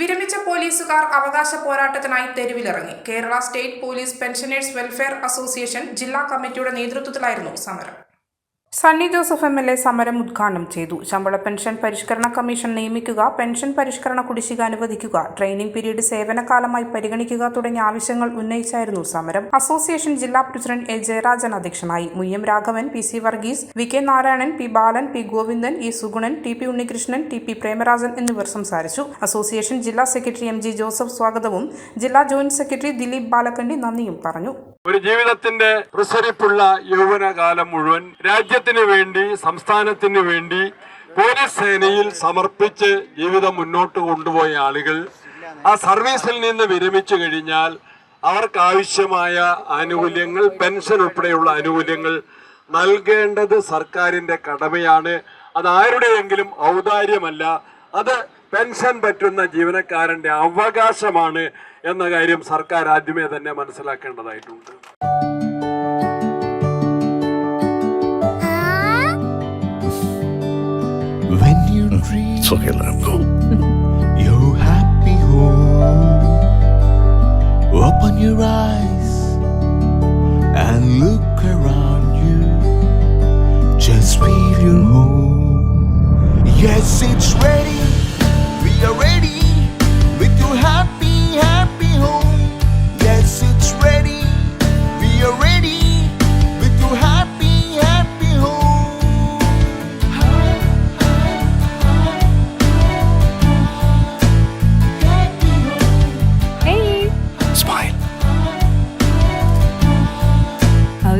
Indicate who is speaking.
Speaker 1: വിരമിച്ച പോലീസുകാർ അവകാശ പോരാട്ടത്തിനായി തെരുവിലിറങ്ങി. Kerala state police pensioners welfare association ജില്ലാ കമ്മിറ്റിയുടെ നേതൃത്വത്തിലായിരുന്നു സമരം. Sunny Joseph M L A സമരം ഉദ്ഘാടനം ചെയ്തു. ശമ്പള പെൻഷൻ പരിഷ്കരണ കമ്മീഷൻ നിയമിക്കുക പെൻഷൻ പരിഷ്കരണ കുടിശ്ശിക അനുവദിക്കുക ട്രെയിനിംഗ് പീരീഡ് സേവനകാലമായി പരിഗണിക്കുക തുടങ്ങിയ ആവശ്യങ്ങൾ ഉന്നയിച്ചായിരുന്നു സമരം. അസോസിയേഷൻ ജില്ലാ പ്രസിഡന്റ് എ ജയരാജൻ അധ്യക്ഷനായി. Muyyam Raghavan P C Varghese V K Narayanan P Balan P Govindan E Sugunan T P Unnikrishnan T P Premarajan എന്നിവർ സംസാരിച്ചു. അസോസിയേഷൻ ജില്ലാ സെക്രട്ടറി എം ജി ജോസഫ് സ്വാഗതവും ജില്ലാ ജോയിന്റ് സെക്രട്ടറി ദിലീപ് ബാലക്കണ്ടി നന്ദിയും പറഞ്ഞു.
Speaker 2: ഒരു ജീവിതത്തിന്റെ പ്രസരിപ്പുള്ള യൗവനകാലം മുഴുവൻ രാജ്യത്തിന് വേണ്ടി സംസ്ഥാനത്തിന് വേണ്ടി പോലീസ് സേനയിൽ സമർപ്പിച്ച് ജീവിതം മുന്നോട്ട് കൊണ്ടുപോയ ആളുകൾ ആ സർവീസിൽ നിന്ന് വിരമിച്ചു കഴിഞ്ഞാൽ അവർക്ക് ആവശ്യമായ ആനുകൂല്യങ്ങൾ പെൻഷൻ ഉൾപ്പെടെയുള്ള ആനുകൂല്യങ്ങൾ നൽകേണ്ടത് സർക്കാരിന്റെ കടമയാണ്. അത് ആരുടെയെങ്കിലും ഔദാര്യമല്ല. അത് പെൻഷൻ പറ്റുന്ന ജീവനക്കാരന്റെ അവകാശമാണ് എന്ന കാര്യം സർക്കാർ ആദ്യമേ തന്നെ മനസ്സിലാക്കേണ്ടതായിട്ടുണ്ട്
Speaker 3: your happy home, open your eyes and look around you. Just feel your home. Yes, it's ready.